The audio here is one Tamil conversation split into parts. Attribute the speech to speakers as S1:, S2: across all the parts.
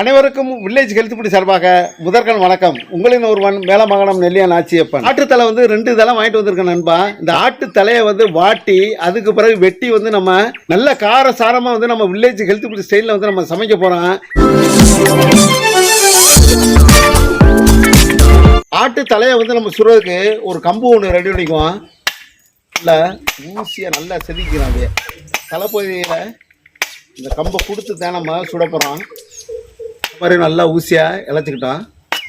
S1: அனைவருக்கும் வில்லேஜ் ஹெல்த் சார்பாக முதற்கண் வணக்கம். உங்களின் ஒருவன் மேலமங்கலம் நெல்லியா நாச்சியப்பன் ஆட்டுத்தலை வந்து ரெண்டு தலை வாங்கிட்டு வந்திருக்கேன் நண்பா. இந்த ஆட்டு தலையை வந்து வாட்டி அதுக்கு பிறகு வெட்டி வந்து நம்ம நல்ல கார சாரமாக வந்து நம்ம வில்லேஜ் ஹெல்த் ஃபுட் ஸ்டைலில் வந்து நம்ம சமைக்க போகிறோம் ஆட்டு தலையை வந்து நம்ம சுடுறதுக்கு ஒரு கம்பு ஒன்று ரெடி பண்ணிக்குவோம். இல்லை ஊசியை நல்லா செதுக்கிறோம் அப்படியே. தலைப்பகுதியில் இந்த கம்பை கொடுத்து தான் நம்ம சுட போகிறோம் மாதிரி நல்லா ஊசியாக இழைச்சிக்கிட்டோம்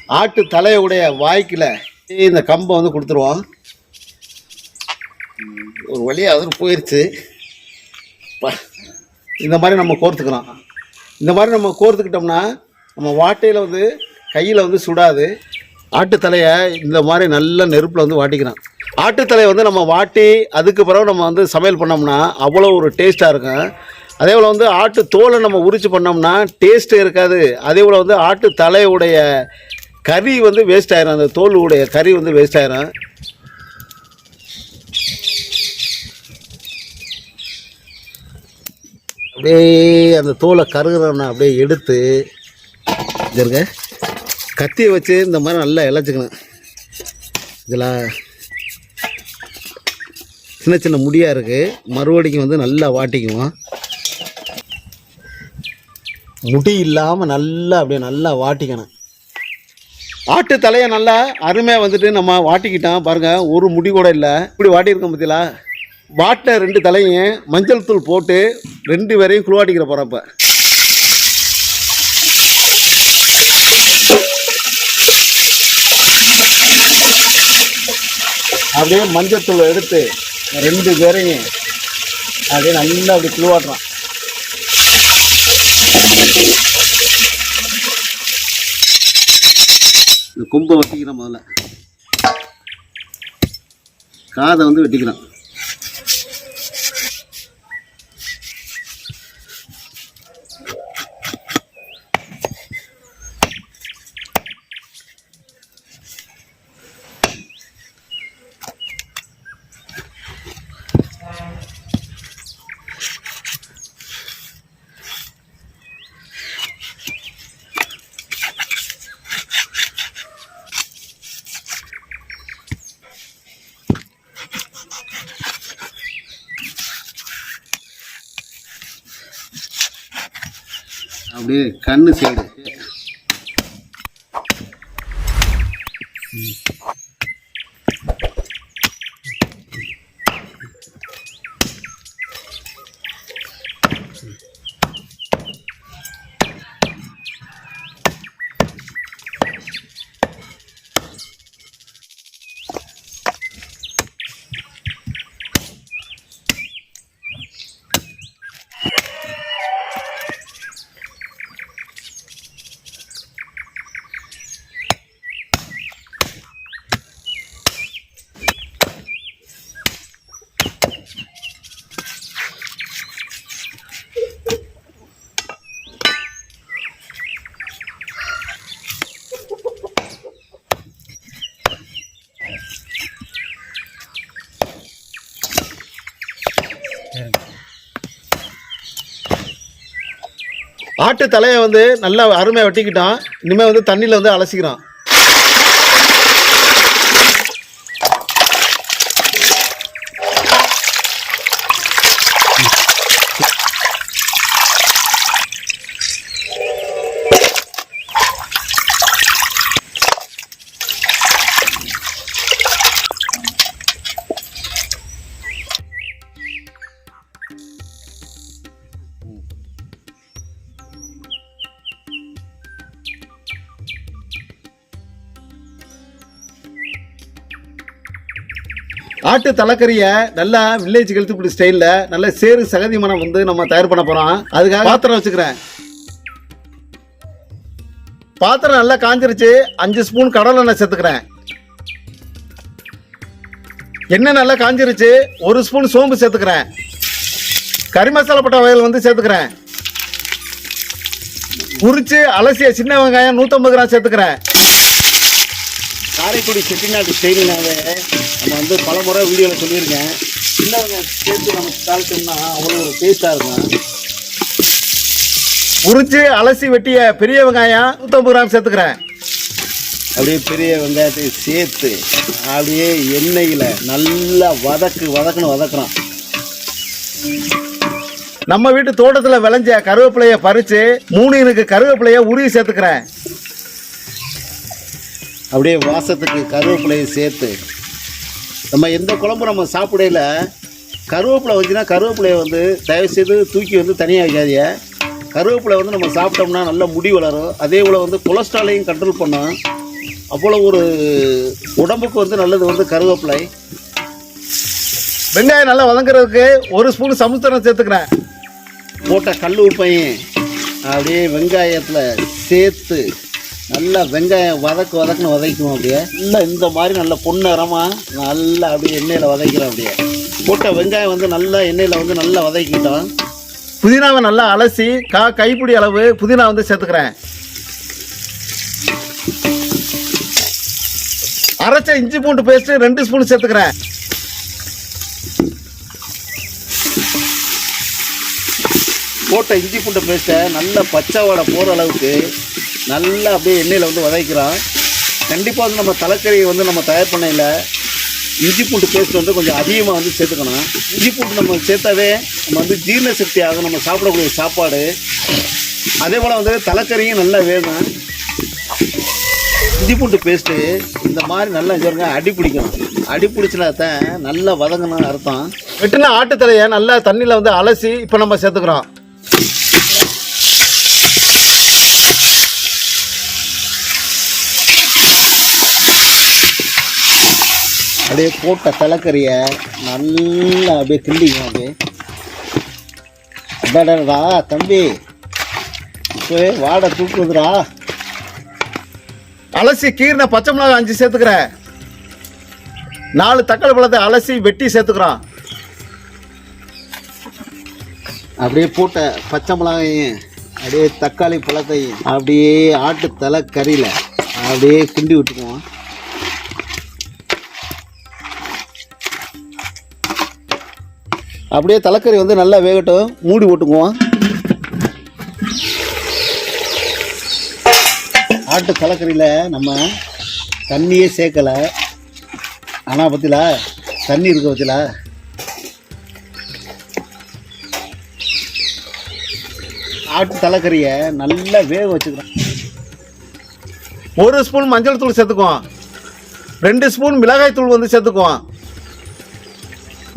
S1: ஆட்டு தலையுடைய வாய்க்கில் இந்த கம்பை வந்து கொடுத்துருவோம் ஒரு வழியாக அது போயிடுச்சு ப- இந்த மாதிரி நம்ம கோர்த்துக்கலாம். இந்த மாதிரி நம்ம கோர்த்துக்கிட்டோம்னா நம்ம வாட்டையில் வந்து கையில் வந்து சுடாது. ஆட்டு தலையை இந்த மாதிரி நல்ல நெருப்பில் வந்து வாட்டிக்கிறோம் ஆட்டு தலையை வந்து நம்ம வாட்டி அதுக்கு பிறகு நம்ம வந்து சமையல் பண்ணோம்னா அவ்வளோ ஒரு டேஸ்ட்டாக இருக்கும். அதே போல் வந்து ஆட்டு தோலை நம்ம உரிச்சு பண்ணோம்னா டேஸ்ட்டே இருக்காது. அதே போல் வந்து ஆட்டு தலையுடைய கறி வந்து வேஸ்ட் ஆயிரும். அந்த தோல் உடைய கறி வந்து வேஸ்ட் ஆயிரும். அப்படியே அந்த தோலை கருகிறோம்னா அப்படியே எடுத்து இங்க இருங்க. கத்தியை வச்சு இந்த மாதிரி நல்லா இழைச்சிக்கணும் இதில் சின்ன சின்ன முடியாக இருக்குது மறுபடிக்கும் வந்து நல்லா வாட்டிக்குவோம். முடி இல்லாமல் நல்லா அப்படியே நல்லா வாட்டிக்கணும். ஆட்டு தலையை நல்லா அருமையாக வந்துட்டு நம்ம வாட்டிக்கிட்டோம். பாருங்கள் ஒரு முடி கூட இல்லை. இப்படி வாட்டியிருக்கோம் பார்த்தீங்களா வாட்டின ரெண்டு தலையும் மஞ்சள் தூள் போட்டு ரெண்டு பேரையும் குழுவாட்டிக்கிற போகிறோம் இப்போ. அப்படியே மஞ்சள் தூள் எடுத்து ரெண்டு பேரையும் அப்படியே நல்லா அப்படி குழுவாட்டுறான் இந்த கொம்பை வெட்டிக்கிறோம் முதல்ல. காதை வந்து வெட்டிக்கிறான். அப்படியே கண்ணு சைடு. ஆட்டு தலையை வந்து நல்லா அருமையாக வெட்டிக்கிட்டான். இனிமேல் வந்து தண்ணியில் வந்து அலசிக்கிறான். ஆட்டு தலைக்கறியை நல்லா வில்லேஜ் ஹெல்த் ஸ்டைலில் நல்ல சேறு சகதி மனம் வந்து நம்ம தயார் பண்ண போகிறோம் அதுக்காக பாத்திரம் வச்சுக்கிறேன். பாத்திரம் நல்லா காஞ்சிருச்சு. அஞ்சு ஸ்பூன் கடலை எண்ணெய் சேர்த்துக்கிறேன். எண்ணெய் நல்லா காஞ்சிருச்சு. ஒரு ஸ்பூன் சோம்பு சேர்த்துக்கிறேன். கறி மசாலா பட்ட வயல் வந்து சேர்த்துக்கிறேன். உரிச்சு அலசிய சின்ன வெங்காயம் நூற்றம்பது கிராம் சேர்த்துக்கிறேன். காரைக்குடி செட்டிநாட்டு ஸ்டைலினாவே நம்ம வந்து பல முறை வீடியோவில் சொல்லியிருக்கேன். சின்ன சேர்த்து நம்ம தாளிச்சோம்னா அவ்வளோ ஒரு டேஸ்ட்டாக இருக்கும். உரிச்சு அலசி வெட்டிய பெரிய வெங்காயம் நூற்றம்பது கிராம் சேர்த்துக்கிறேன்.
S2: அப்படியே பெரிய வெங்காயத்தை சேர்த்து அப்படியே எண்ணெயில் நல்லா வதக்கு வதக்குன்னு வதக்குறோம்
S1: நம்ம வீட்டு தோட்டத்தில் விளைஞ்ச கருவேப்பிலைய பறிச்சு மூணு எனக்கு கருவேப்பிலைய உருவி சேர்த்துக்கிறேன்.
S2: அப்படியே வாசத்துக்கு கருவேப்பிலையை சேர்த்து நம்ம எந்த குழம்பு நம்ம சாப்பிடையில கருவேப்பிலை வந்துச்சுன்னா கருவேப்பிலையை வந்து தயவுசெய்து தூக்கி வந்து தனியாக வைக்காதீங்க கருவேப்பிலை வந்து நம்ம சாப்பிட்டோம்னா நல்ல முடி வளரும். அதே போல் வந்து கொலஸ்ட்ராலையும் கண்ட்ரோல் பண்ணும். அவ்வளோ ஒரு உடம்புக்கு வந்து நல்லது வந்து கருவேப்பிலை.
S1: வெங்காயம் நல்லா வதங்குறதுக்கு ஒரு ஸ்பூன் சமுத்திரம் சேர்த்துக்கிறேன்.
S2: போட்ட கல் உப்பையும் அப்படியே வெங்காயத்தில் சேர்த்து நல்லா வெங்காயம் வதக்கு வதக்குன்னு வதக்குவோம் அப்படியே. நல்லா இந்த மாதிரி நல்ல பொன்னரமாக நல்லா அப்படியே எண்ணெயில் வதக்கிறோம் அப்படியே. போட்ட வெங்காயம் வந்து நல்லா எண்ணெயில் வந்து நல்லா வதக்கிட்டோம்.
S1: புதினாவை நல்லா அலசி கா கைப்பிடி அளவு புதினா வந்து சேர்த்துக்கிறேன். அரைச்ச இஞ்சி பூண்டு பேஸ்ட்டு ரெண்டு ஸ்பூன் சேர்த்துக்கிறேன்.
S2: போட்ட இஞ்சி பூண்டை பேஸ்ட்டை நல்லா பச்சை வடை போகிற அளவுக்கு நல்லா அப்படியே எண்ணெயில் வந்து வதக்கிறோம் கண்டிப்பாக வந்து நம்ம தலைக்கறியை வந்து நம்ம தயார் பண்ணையில் இஞ்சி பூண்டு பேஸ்ட் வந்து கொஞ்சம் அதிகமாக வந்து சேர்த்துக்கணும். இஞ்சி பூண்டு நம்ம சேர்த்தாவே நம்ம வந்து ஜீரண சக்தி ஆகும் நம்ம சாப்பிடக்கூடிய சாப்பாடு. அதே போல் வந்து தலைக்கறியும் நல்லா வேணும். இஞ்சி பூண்டு பேஸ்ட்டு இந்த மாதிரி நல்லா சொல்லுங்க அடி பிடிக்கணும் அடி பிடிச்சினா தான் நல்லா வதங்கணும்னு அர்த்தம்.
S1: வெட்டின ஆட்டுத்தலையை நல்லா தண்ணியில் வந்து அலசி இப்போ நம்ம சேர்த்துக்கிறோம்.
S2: அப்படியே போட்ட தலைக்கறியை நல்லா அப்படியே கிண்டிக்கணும் அப்படியே. அடாடா தம்பி. இப்போ வாடை தூக்குதுடா.
S1: அலசி கீரின பச்சை மிளகாய் அஞ்சு சேர்த்துக்கிறேன். நாலு தக்காளி பழத்தை அலசி வெட்டி சேர்த்துக்கிறான்
S2: அப்படியே போட்ட பச்சை மிளகாயும் அப்படியே தக்காளி பழத்தையும் அப்படியே ஆட்டு தலைக்கறியில் அப்படியே கிண்டி விட்டுக்குவோம். அப்படியே தலைக்கறி வந்து நல்லா வேகட்டும் மூடி போட்டுக்குவோம். ஆட்டு தலைக்கறியில் நம்ம தண்ணியே சேர்க்கலை. ஆனால் பத்திலா தண்ணி இருக்க பத்திலா ஆட்டு தலைக்கறியை நல்லா வேக வச்சுக்கிறோம்
S1: ஒரு ஸ்பூன் மஞ்சள் தூள் சேர்த்துக்குவோம். ரெண்டு ஸ்பூன் மிளகாய் தூள் வந்து சேர்த்துக்குவோம்.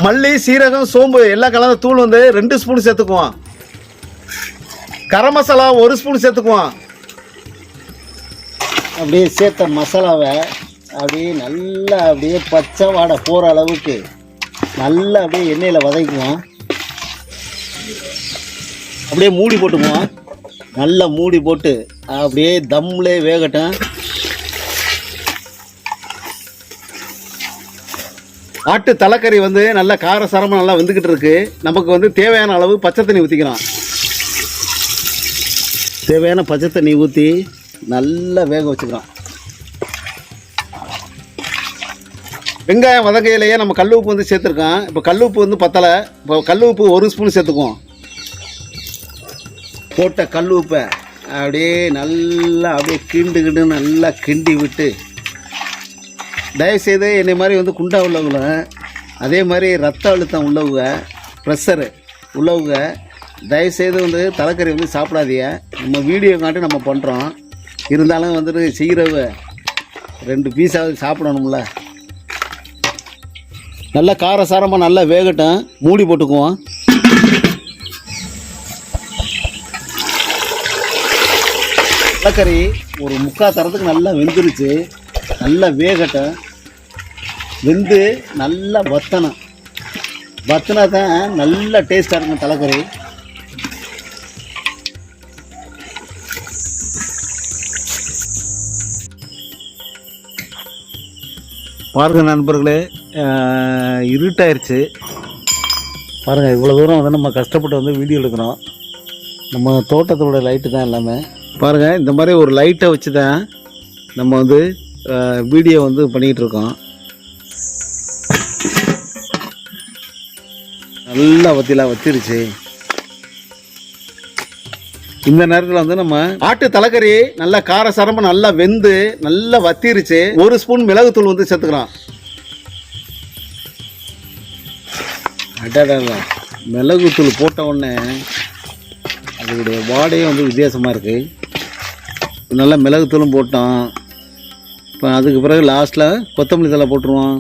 S1: மல்லி சீரகம் சோம்பு எல்லாம் கலந்த தூள் வந்து ரெண்டு ஸ்பூன் சேர்த்துக்குவோம். கரம் மசாலா ஒரு ஸ்பூன் சேர்த்துக்குவோம்.
S2: அப்படியே சேர்த்த மசாலாவை அப்படியே நல்லா அப்படியே பச்சை வாடை போகிற அளவுக்கு நல்லா அப்படியே எண்ணெயில் வதக்குவோம். அப்படியே மூடி போட்டுக்குவோம். நல்லா மூடி போட்டு அப்படியே தம்லே வேகட்டும்.
S1: ஆட்டு தலைக்கறி வந்து நல்லா காரசாரமாக நல்லா வந்துக்கிட்டு இருக்கு. நமக்கு வந்து தேவையான அளவு பச்சை தண்ணி ஊற்றிக்கலாம்
S2: தேவையான பச்சை தண்ணி ஊற்றி நல்லா வேக வச்சுக்கலாம்.
S1: வெங்காயம் வதக்கையிலேயே நம்ம கல் உப்பு வந்து சேர்த்துருக்கோம். இப்போ கல் உப்பு வந்து பத்தலை. இப்போ கல் உப்பு ஒரு ஸ்பூன் சேர்த்துக்குவோம்.
S2: போட்ட கல் உப்பை அப்படியே நல்லா அப்படியே கிண்டு கிண்டு நல்லா கிண்டி விட்டு தயவுசெய்து என்னை மாதிரி வந்து குண்டா உள்ளவங்கள அதே மாதிரி ரத்த அழுத்தம் உள்ளவங்க ப்ரெஷரு உள்ளவங்க தயவுசெய்து வந்து தலைக்கறி வந்து சாப்பிடாதீங்க. நம்ம வீடியோ காட்டி நம்ம பண்ணுறோம் இருந்தாலும் வந்துட்டு செய்கிறவ ரெண்டு பீஸாவது சாப்பிடணும்ல. நல்லா காரசாரமாக நல்லா வேகட்டும். மூடி போட்டுக்குவோம். தலைக்கறி ஒரு முக்கால் தரத்துக்கு நல்லா வெந்துருச்சு. நல்லா வேகட்டும். வெந்து நல்லா வத்தணும். வத்தினா தான் நல்லா டேஸ்ட்டாக இருக்கும் தலைக்கறி
S1: பாருங்க நண்பர்களே இருட்டாயிருச்சு.
S2: பாருங்கள் இவ்வளோ தூரம் வந்து நம்ம கஷ்டப்பட்டு வந்து வீடியோ எடுக்கிறோம். நம்ம தோட்டத்தோட லைட்டு தான் எல்லாமே.
S1: பாருங்கள் இந்த மாதிரி ஒரு லைட்டை வச்சு தான் நம்ம வந்து வீடியோ வந்து பண்ணிகிட்டு இருக்கோம்.
S2: நல்லா வத்திலாம் வத்திருச்சு.
S1: இந்த நேரத்தில் வந்து நம்ம ஆட்டு தலைக்கறி நல்லா கார சரம்பு நல்லா வெந்து நல்லா வத்திருச்சு. ஒரு ஸ்பூன் மிளகுத்தூள் வந்து சேர்த்துக்கலாம். அடாடா மிளகுத்தூள் போட்ட உடனே அதோடைய வாடையே வந்து வித்தியாசமாக இருக்குது நல்லா மிளகுத்தூளும் போட்டோம் இப்போ அதுக்கு பிறகு லாஸ்ட்டில் கொத்தமல்லி தழை போட்டுருவோம்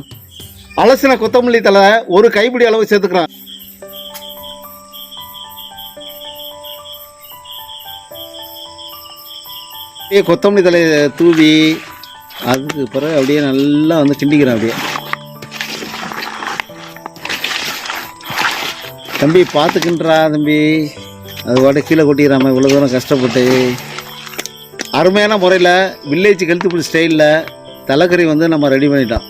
S1: அலசின கொத்தமல்லி தழை ஒரு கைப்பிடி அளவு சேர்த்துக்கிறோம் அப்படியே கொத்தமல்லி தலையை தூவி அதுக்கு பிறகு அப்படியே நல்லா வந்து கிண்டிக்கிறேன் அப்படியே. தம்பி பார்த்துக்கின்றா தம்பி. அது பாட்டு கீழே கொட்டிக்கிறாம இவ்வளோ தூரம் கஷ்டப்பட்டு. அருமையான முறையில் வில்லேஜ் ஹெல்த்ஃபுல் ஸ்டைலில் தலைக்கறி வந்து நம்ம ரெடி பண்ணிட்டோம்.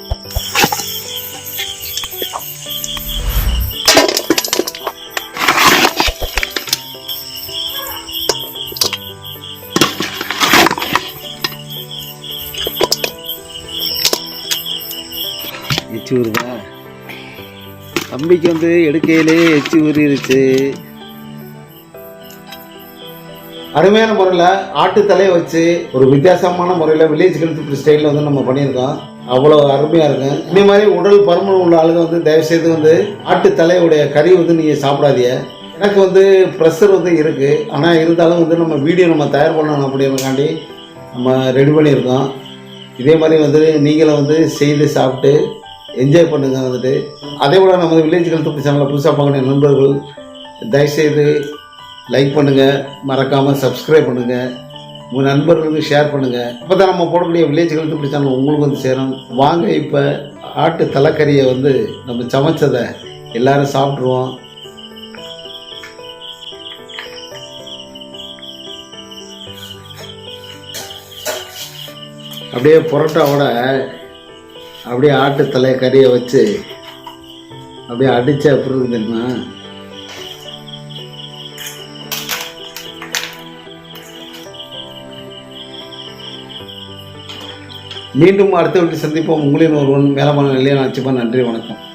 S1: எச்சு ஊறுதா? தம்பிக்கு வந்து எடுக்கையிலே எச்சு ஊறிடுச்சு அருமையான முறையில் ஆட்டு தலையை வச்சு ஒரு வித்தியாசமான முறையில் வில்லேஜ் கல்ச்சர் ஸ்டைலில் வந்து நம்ம பண்ணியிருக்கோம். அவ்வளோ அருமையாக இருக்கும் இந்த மாதிரி உடல் பருமன் உள்ள ஆளுங்க வந்து தயவுசெய்து வந்து ஆட்டு தலையுடைய கறி வந்து நீங்கள் சாப்பிடாதீங்க. எனக்கு வந்து ப்ரெஷர் வந்து இருக்குது ஆனால் இருந்தாலும் வந்து நம்ம வீடியோ நம்ம தயார் பண்ணணும் அப்படின்றக்காண்டி நம்ம ரெடி பண்ணியிருக்கோம். இதே மாதிரி வந்து நீங்களும் வந்து செய்து சாப்பிட்டு என்ஜாய் பண்ணுங்க வந்துட்டு. அதே போல் நம்ம வில்லேஜ் ஹெல்த் சேனலில் புதுசாக பார்க்கணும் நண்பர்கள் தயவுசெய்து லைக் பண்ணுங்கள் மறக்காமல் சப்ஸ்கிரைப் பண்ணுங்கள் உங்கள் நண்பர்களுக்கு ஷேர் பண்ணுங்கள் அப்போ தான் நம்ம போடக்கூடிய வில்லேஜ் கல்த்துப்பி சேனல் உங்களுக்கு வந்து சேரும். வாங்க இப்போ ஆட்டு தலைக்கறியை வந்து நம்ம சமைச்சதை எல்லாரும் சாப்பிட்ருவோம் அப்படியே புரோட்டாவோட அப்படியே ஆட்டு தலை கறியை வச்சு அப்படியே அடிச்சா எப்படி தெரியுமா? மீண்டும் அடுத்த வீட்டில் சந்திப்போம். உங்களின் ஒருவன் மேலமான நிலையை நினச்சிப்பேன் நன்றி வணக்கம்.